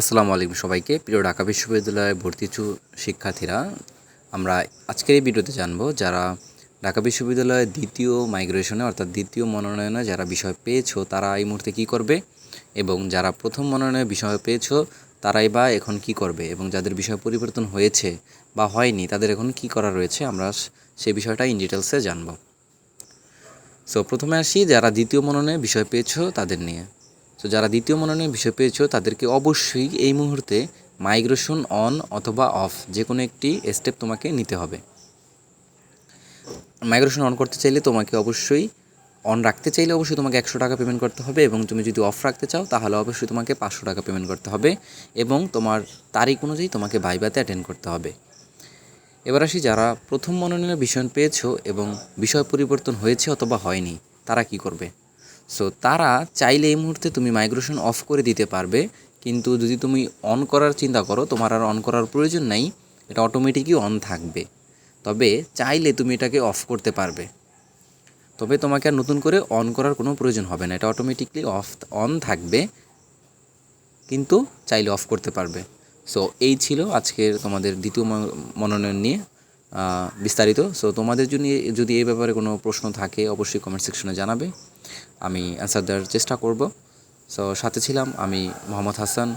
আসসালামু আলাইকুম সবাইকে। প্রিয় ঢাকা বিশ্ববিদ্যালয়ে ভর্তি ইচ্ছু শিক্ষার্থীরা, আমরা আজকের এই ভিডিওতে জানব যারা ঢাকা বিশ্ববিদ্যালয়ের দ্বিতীয় মাইগ্রেশনে, অর্থাৎ দ্বিতীয় মনোনয়নে যারা বিষয় পেয়েছ, তারা এই মুহূর্তে কী করবে? এবং যারা প্রথম মনোনয়নে বিষয় পেয়েছ, তারাই বা এখন কি করবে? এবং যাদের বিষয় পরিবর্তন হয়েছে বা হয়নি, তাদের এখন কি করা রয়েছে? আমরা সেই বিষয়টা ইন ডিটেলসে জানব। সো প্রথমে আসি, যারা দ্বিতীয় মননে বিষয় পেয়েছ, তাদের নিয়ে। তো যারা দ্বিতীয় মনোনয়ন বিষয় পেয়েছ, তাদেরকে অবশ্যই এই মুহূর্তে মাইগ্রেশন অন অথবা অফ যে কোনো একটি স্টেপ তোমাকে নিতে হবে। মাইগ্রেশন অন করতে চাইলে তোমাকে অবশ্যই অন রাখতে চাইলে অবশ্যই তোমাকে একশো টাকা পেমেন্ট করতে হবে এবং তুমি যদি অফ রাখতে চাও, তাহলে অবশ্যই তোমাকে পাঁচশো টাকা পেমেন্ট করতে হবে এবং তোমার তারিখ অনুযায়ী তোমাকে ভাইবাতে অ্যাটেন্ড করতে হবে। এবার আসি যারা প্রথম মনোনয়নের বিষয় পেয়েছ এবং বিষয় পরিবর্তন হয়েছে অথবা হয়নি, তারা কি করবে? সো তারা চাইলে এই মুহূর্তে তুমি মাইগ্রেশন অফ করে দিতে পারবে, কিন্তু যদি তুমি অন করার চিন্তা করো, তোমার আর অন করার প্রয়োজন নাই, এটা অটোমেটিকই অন থাকবে। তবে চাইলে তুমি এটাকে অফ করতে পারবে। তবে তোমাকে আর নতুন করে অন করার কোনো প্রয়োজন হবে না, এটা অটোমেটিকলি অফ অন থাকবে, কিন্তু চাইলে অফ করতে পারবে। সো এই ছিল আজকের তোমাদের দ্বিতীয় মনোনয়ন নিয়ে। বিস্তারিত। সো তোমাদের জন্য যদি এই ব্যাপারে কোনো প্রশ্ন থাকে, অবশ্যই কমেন্ট সেকশনে জানাবে। আমি অ্যান্সার দেওয়ার চেষ্টা করব। সো সাথে ছিলাম আমি মোহাম্মদ হাসান।